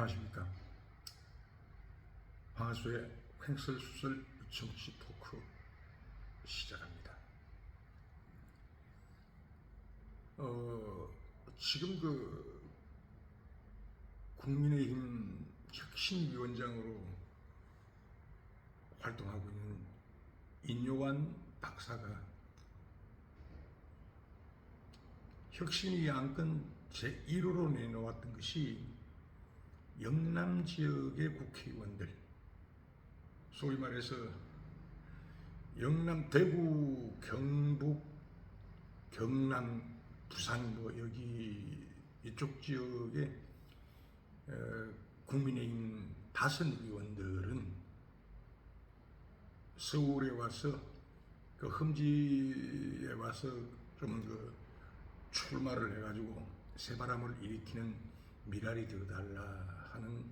안녕하십니까. 황하수의 횡설수설 정치 토크 시작합니다. 어, 지금 그 국민의힘 혁신위원장으로 활동하고 있는 인요한 박사가 혁신위 안건 제1호로 내놓았던 것이 영남 지역의 국회의원들, 소위 말해서 영남, 대구, 경북, 경남, 부산 뭐 여기 이쪽 지역의 어, 국민의힘 다섯 의원들은 서울에 와서 그 험지에 와서 좀 그 출마를 해가지고 새바람을 일으키는 미랄이 되어달라 하는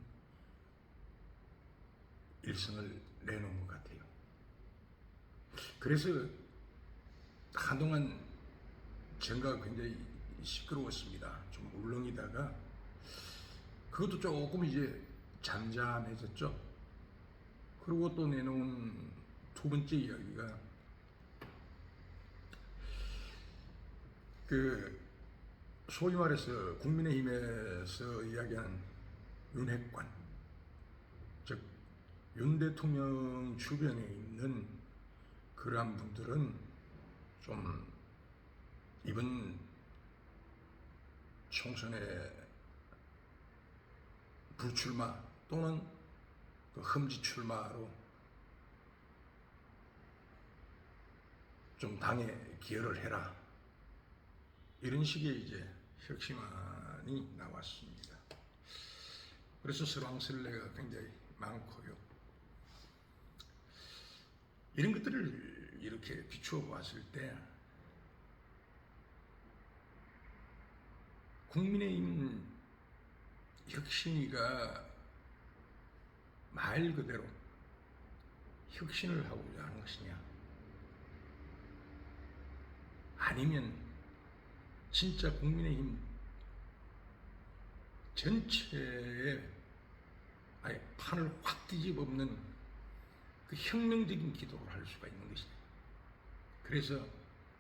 일성을 내놓은 것 같아요. 그래서 한동안 정가가 굉장히 시끄러웠습니다. 좀 울렁이다가 그것도 조금 이제 잠잠해졌죠. 그리고 또 내놓은 두 번째 이야기가 그 소위 말해서 국민의힘에서 이야기하는 윤핵관 즉 윤 대통령 주변에 있는 그러한 분들은 좀 이번 총선에 불출마 또는 그 흠지 출마로 좀 당에 기여를 해라. 이런 식의 이제 혁신안이 나왔습니다. 그래서 설왕설래가 굉장히 많고요. 이런 것들을 이렇게 비추어 보았을 때 국민의힘 혁신위가 말 그대로 혁신을 하고자 하는 것이냐 아니면 진짜 국민의힘 전체에 아예 판을 확 뒤집어엎는 그 혁명적인 기도를 할 수가 있는 것이다. 그래서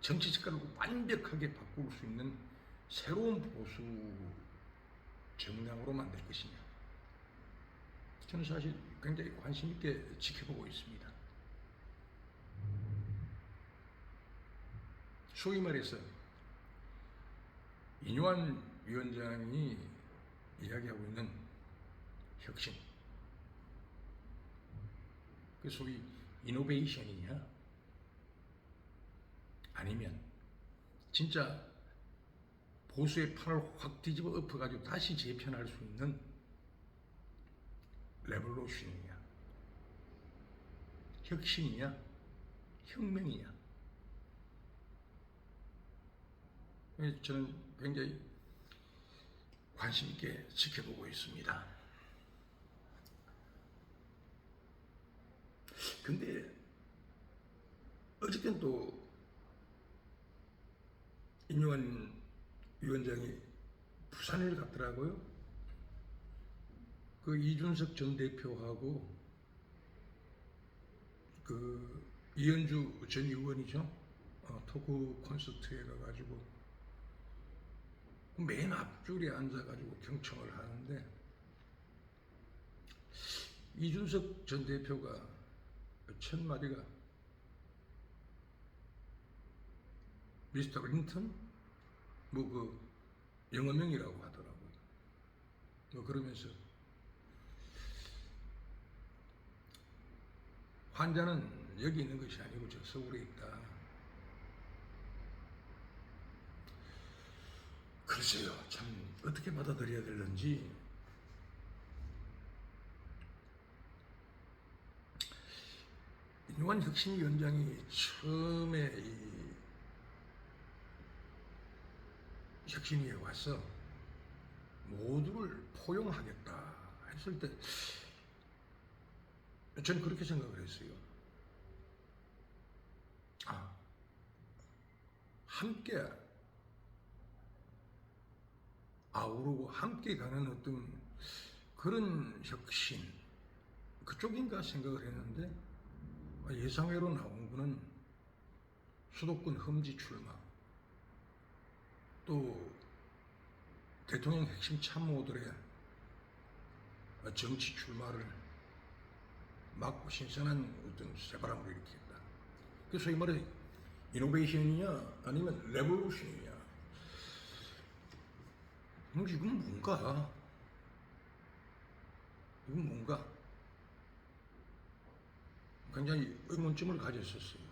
정치 색깔을 완벽하게 바꿀 수 있는 새로운 보수 정당으로 만들 것이냐. 저는 사실 굉장히 관심 있게 지켜보고 있습니다. 소위 말해서 이뇨한 위원장이 이야기하고 있는 혁신. 그 소위 이노베이션이냐? 아니면 진짜 보수의 판을 확 뒤집어 엎어가지고 다시 재편할 수 있는 레볼루션이냐? 혁신이냐? 혁명이냐? 저는 굉장히 관심 있게 지켜보고 있습니다. 근데 어저께는 또 인용한 위원장이 부산을 갔더라고요. 그 이준석 전 대표하고 그 이현주 전 의원이죠. 어, 토크 콘서트에 가가지고 맨 앞줄에 앉아가지고 경청을 하는데 이준석 전 대표가 첫 마디가 미스터 링턴 뭐 그 영어명이라고 하더라고요. 뭐 그러면서 환자는 여기 있는 것이 아니고 저 서울에 있다. 글쎄요, 참 어떻게 받아들여야 되는지 인관 혁신위원장이 처음에 이 혁신위에 와서 모두를 포용하겠다 했을 때 저는 그렇게 생각을 했어요. 아, 함께 아우르고 함께 가는 어떤 그런 혁신 그쪽인가 생각을 했는데 아, 예상외로 나온 거는 수도권 험지 출마 또 대통령 핵심 참모들의 정치 출마를 막고 신선한 어떤 새바람을 일으켰다. 그래서 소위 말해 이노베이션이냐 아니면 레볼루션이냐 뭐 이건 뭔가 이건 뭔가 굉장히 의문점을 가졌었어요.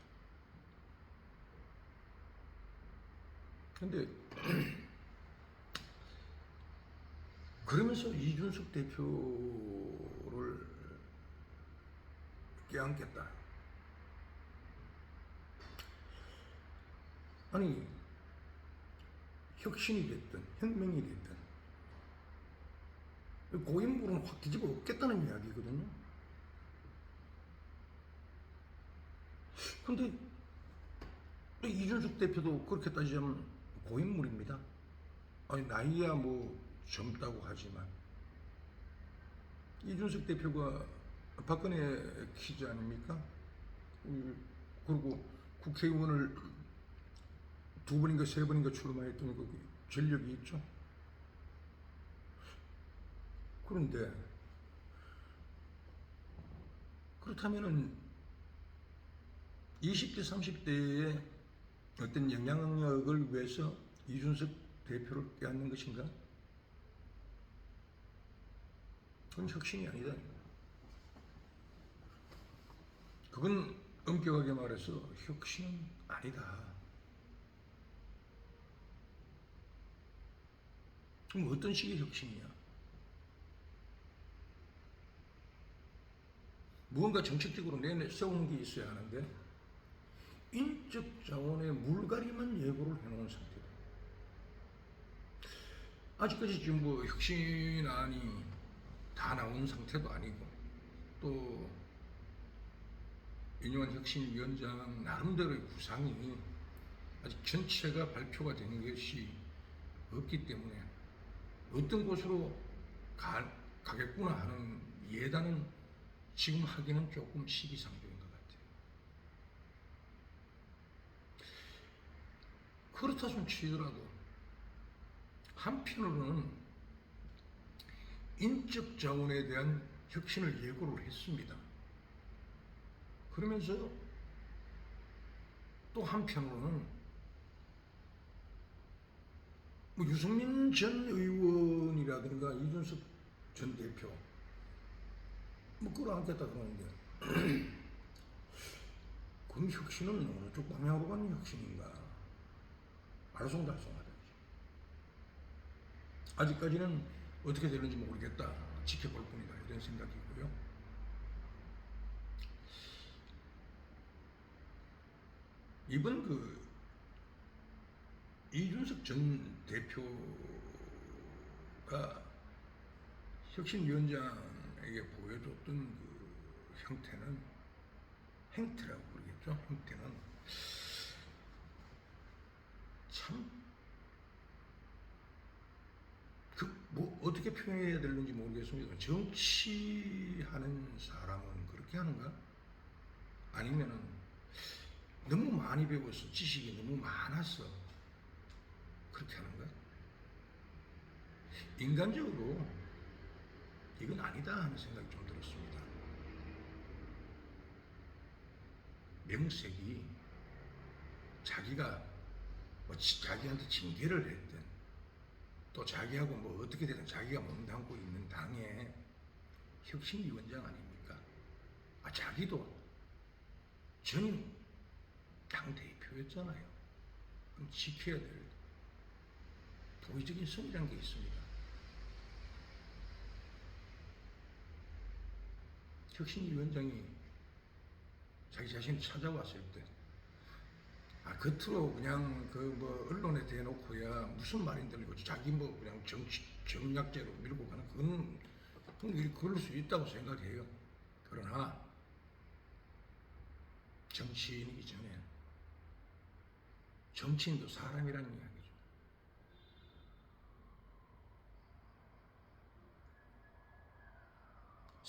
근데 그러면서 이준석 대표를 껴안겠다. 아니 혁신이 됐든 혁명이 됐든 고인물은 확 뒤집어 엎겠다는 이야기거든요. 근데 이준석 대표도 그렇게 따지자면 고인물입니다. 아니 나이야 뭐 젊다고 하지만 이준석 대표가 박근혜 키즈 아닙니까? 음, 그리고 국회의원을 두 번인가 세 번인가 출마했던 그 전력이 있죠. 그런데 그렇다면은 20대 30대의 어떤 영향력을 위해서 이준석 대표를 껴안는 것인가? 그건 혁신이 아니다. 그건 엄격하게 말해서 혁신은 아니다. 그럼 어떤 식의 혁신이냐? 무언가 정책적으로 내내 세우는 게 있어야 하는데 인적 자원의 물갈이만 예고를 해놓은 상태다. 아직까지 지금 뭐 혁신안이 다 나온 상태도 아니고 또 윤영환 혁신위원장 나름대로의 구상이 아직 전체가 발표가 되는 것이 없기 때문에 어떤 곳으로 가, 가겠구나 하는 예단은 지금 하기는 조금 시기상조인 것 같아요. 그렇다 손 치더라도 한편으로는 인적 자원에 대한 혁신을 예고를 했습니다. 그러면서 또 한편으로는 뭐 유승민 전 의원이라든가 이준석 전 대표. 뭐 끌어안겠다 그러는데. 그럼 혁신은 어느 쪽 방향으로 가는 혁신인가? 알쏭달쏭하다 아직까지는 어떻게 되는지 모르겠다. 지켜볼 뿐이다. 이런 생각이고요. 이번 그 이준석 전 대표가 혁신위원장에게 보여줬던 그 형태는 행태라고 그러겠죠. 형태는 참, 그, 뭐, 어떻게 표현해야 되는지 모르겠습니다. 정치하는 사람은 그렇게 하는가? 아니면은 너무 많이 배워서 지식이 너무 많아서 그렇게 하는가? 인간적으로 이건 아니다 하는 생각이 좀 들었습니다. 명색이 자기가 뭐 지- 자기한테 징계를 했든 또 자기하고 뭐 어떻게 되든 자기가 몸담고 있는 당의 혁신위원장 아닙니까? 아 자기도 전 당 대표였잖아요. 그럼 지켜야 될 도의적인 성이라는 게 있습니다. 혁신위 원장이 자기 자신이 찾아왔을 때, 아, 겉으로 그냥 그 뭐 언론에 대놓고야 무슨 말인들 이고 자기 뭐 그냥 정치, 정략제로 밀고 가는 그건, 그건 그럴 수 있다고 생각해요. 그러나, 정치인이기 전에 정치인도 사람이라는 이야기죠.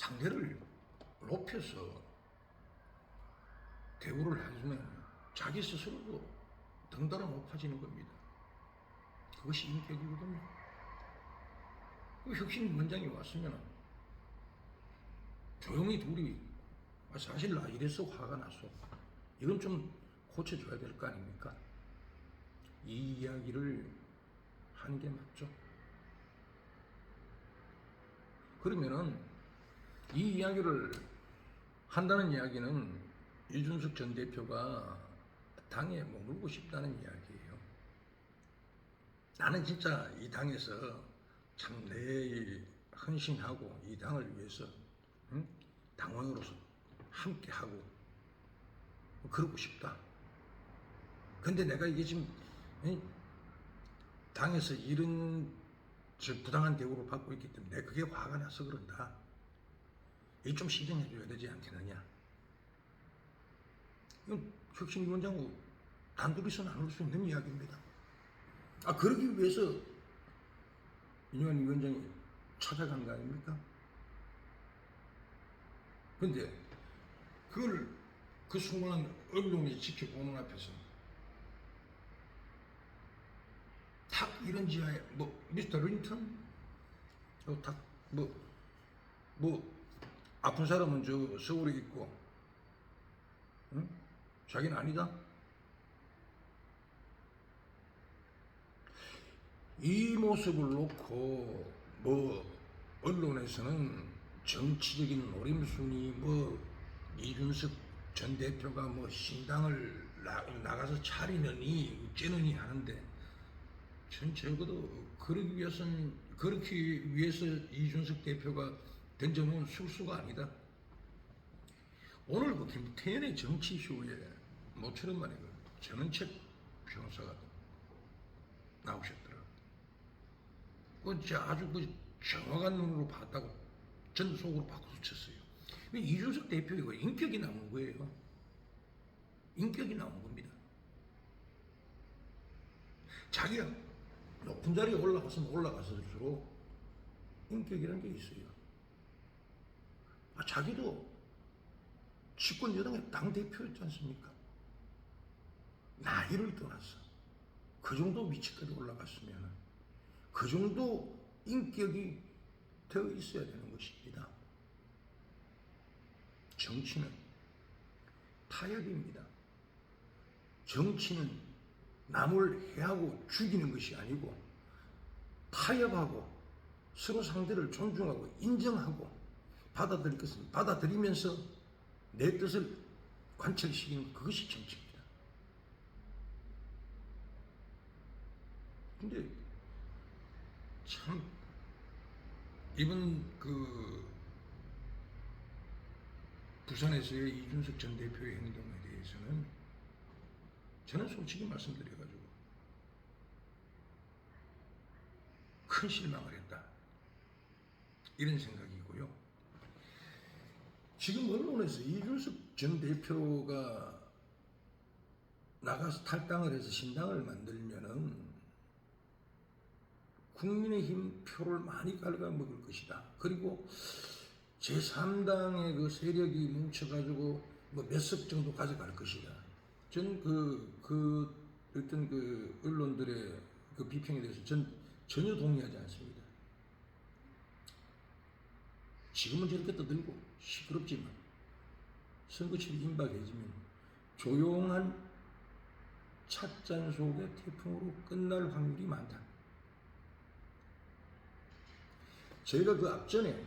상대를 높여서 대우를 해주면 자기 스스로도 덩달아 높아지는 겁니다. 그것이 인격이거든요. 그 혁신 원장이 왔으면 조용히 둘이 아, 사실 나 이래서 화가 났어. 이건 좀 고쳐줘야 될 거 아닙니까? 이 이야기를 하는 게 맞죠. 그러면은 이 이야기를 한다는 이야기는 이준석 전 대표가 당에 머물고 싶다는 이야기예요. 나는 진짜 이 당에서 참 내 헌신하고 이 당을 위해서 응? 당원으로서 함께 하고 그러고 싶다. 근데 내가 이게 지금 이 당에서 이런 저 부당한 대우를 받고 있기 때문에 그게 화가 나서 그런다. 이좀 시정해 줘야 되지 않겠느냐. 이건 혁신위원장하고 단둘이서 나눌 수 있는 이야기입니다. 아 그러기 위해서 민주환 위원장이 찾아간 거 아닙니까? 근데 그걸 그 수많은 언론이 지켜보는 앞에서 탁 이런 지하에 뭐 미스터 린턴 어, 탁뭐뭐 아픈 사람은 저 서울에 있고 응? 자기는 아니다. 이 모습을 놓고 뭐 언론에서는 정치적인 노림순이 뭐 이준석 전 대표가 뭐 신당을 나, 나가서 차리느니 어쩌느니 하는데 전 적어도 그러기 위해서는 그렇게 위해서 이준석 대표가 던져놓은 술수가 아니다. 오늘 그 김태현의 정치 쇼에 모처럼 말이야 그 전원책 변호사가 나오셨더라. 그 아주 그 정확한 눈으로 봤다고 전 속으로 바꿔서 쳤어요. 이준석 대표가 이거 인격이 나온 거예요. 인격이 나온 겁니다. 자기가 높은 자리에 올라가서는 올라가서일수록 인격이라는 게 있어요. 아, 자기도 집권 여당의 당대표였지 않습니까? 나이를 떠나서 그 정도 위치까지 올라갔으면 그 정도 인격이 되어 있어야 되는 것입니다. 정치는 타협입니다. 정치는 남을 해하고 죽이는 것이 아니고 타협하고 서로 상대를 존중하고 인정하고 받아들일 것은 받아들이면서 내 뜻을 관철시키는 그것이 정치입니다. 근데 참 이번 그 부산에서의 이준석 전 대표의 행동에 대해서는 저는 솔직히 말씀드려가지고 큰 실망을 했다. 이런 생각이고요. 지금 언론에서 이준석 전 대표가 나가서 탈당을 해서 신당을 만들면은 국민의힘 표를 많이 갉아먹을 것이다. 그리고 제3당의 그 세력이 뭉쳐가지고 뭐 몇 석 정도 가져갈 것이다. 전 그, 그, 어떤 그 언론들의 그 비평에 대해서 전 전혀 동의하지 않습니다. 지금은 저렇게 떠들고 시끄럽지만 선거철이 임박해지면 조용한 찻잔 속의 태풍으로 끝날 확률이 많다. 저희가 그 앞전에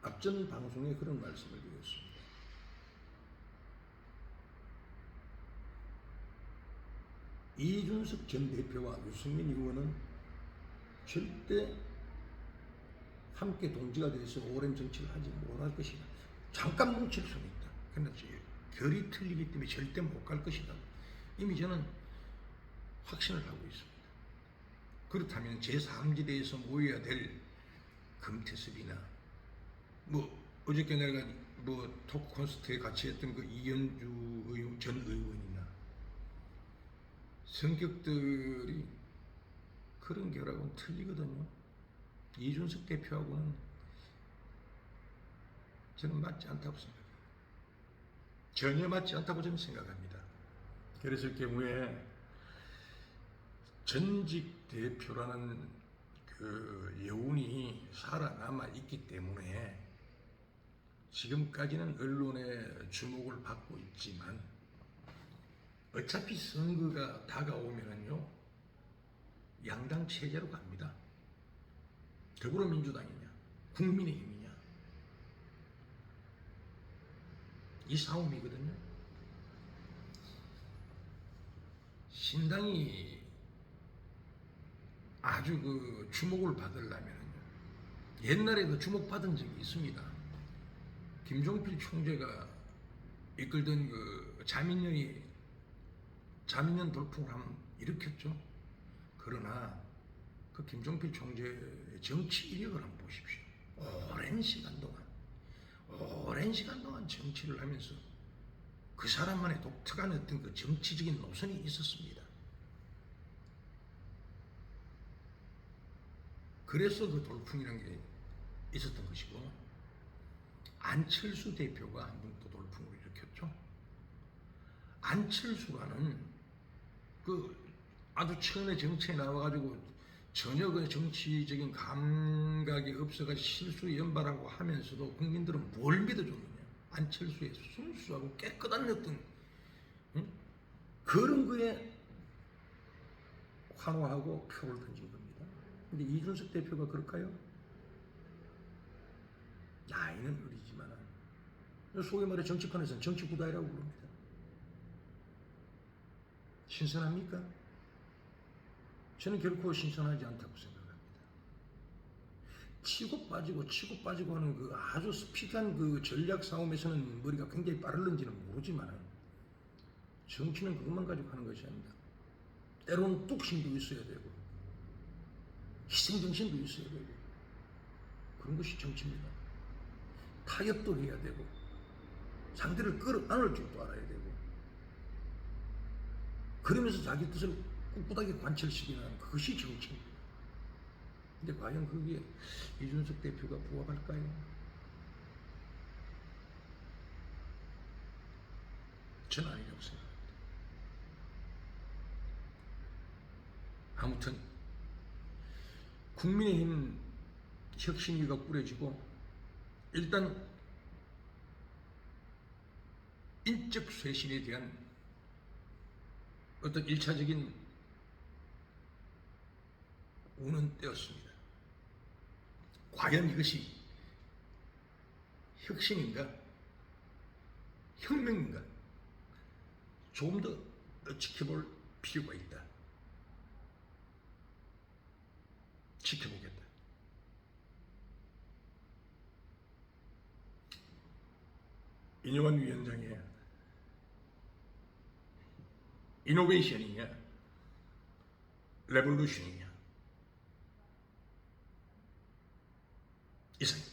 앞전 방송에 그런 말씀을 드렸습니다. 이준석 전 대표와 유승민 의원은 절대 함께 동지가 돼서 오랜 정치를 하지 못할 것이다. 잠깐 뭉칠 수는 있다. 그러나 결이 틀리기 때문에 절대 못 갈 것이다. 이미 저는 확신을 하고 있습니다. 그렇다면 제3지대에서 모여야 될 금태섭이나 뭐 어저께 내가 뭐 토크 콘서트에 같이 했던 그 이현주 의원, 전 의원이나 성격들이 그런 결하고는 틀리거든요. 이준석 대표하고는 저는 맞지 않다고 생각해요. 전혀 맞지 않다고 저는 생각합니다. 그랬을 경우에 전직 대표라는 그 여운이 살아남아 있기 때문에 지금까지는 언론의 주목을 받고 있지만 어차피 선거가 다가오면은요 양당 체제로 갑니다. 더불어민주당이냐 국민의힘이냐 이 싸움이거든요. 신당이 아주 그 주목을 받으려면요 옛날에도 주목받은 적이 있습니다. 김종필 총재가 이끌던 그 자민련이 자민련 돌풍을 한번 일으켰죠. 그러나 그 김종필 총재의 정치 이력을 한번 보십시오. 오랜 시간 동안, 오랜 시간 동안 정치를 하면서 그 사람만의 독특한 어떤 그 정치적인 노선이 있었습니다. 그래서 그 돌풍이라는 게 있었던 것이고, 안철수 대표가 한 번 또 돌풍을 일으켰죠. 안철수라는 그 아주 처음에 정치에 나와가지고 전혀 그 정치적인 감각이 없어가지고 실수 연발하고 하면서도 국민들은 뭘 믿어줬느냐. 안철수의 순수하고 깨끗한 어떤 응? 그런 거에 환호하고 표를 던진 겁니다. 근데 이준석 대표가 그럴까요? 나이는 어리지만 소위 말해 정치판에서는 정치 구다이라고 부릅니다. 신선합니까? 저는 결코 신선하지 않다고 생각합니다. 치고 빠지고 치고 빠지고 하는 그 아주 스피드한 그 전략 싸움에서는 머리가 굉장히 빠를는지는 모르지만 정치는 그것만 가지고 하는 것이 아닙니다. 때로는 뚝심도 있어야 되고 희생정신도 있어야 되고 그런 것이 정치입니다. 타협도 해야 되고 상대를 끌어안을 줄도 알아야 되고 그러면서 자기 뜻을 꿋꿋하게 관철시키는 그것이 정치입니다. 근데 과연 거기에 이준석 대표가 부합할까요? 저는 아니라고 생각합니다. 아무튼 국민의힘 혁신위가 꾸려지고 일단 인적 쇄신에 대한 어떤 일차적인 우는 때였습니다. 과연 이것이 혁신인가? 혁명인가? 조금 더 지켜볼 필요가 있다. 지켜보겠다. 이념환 위원장의 이노베이션이냐, 레볼루션이냐, 이상.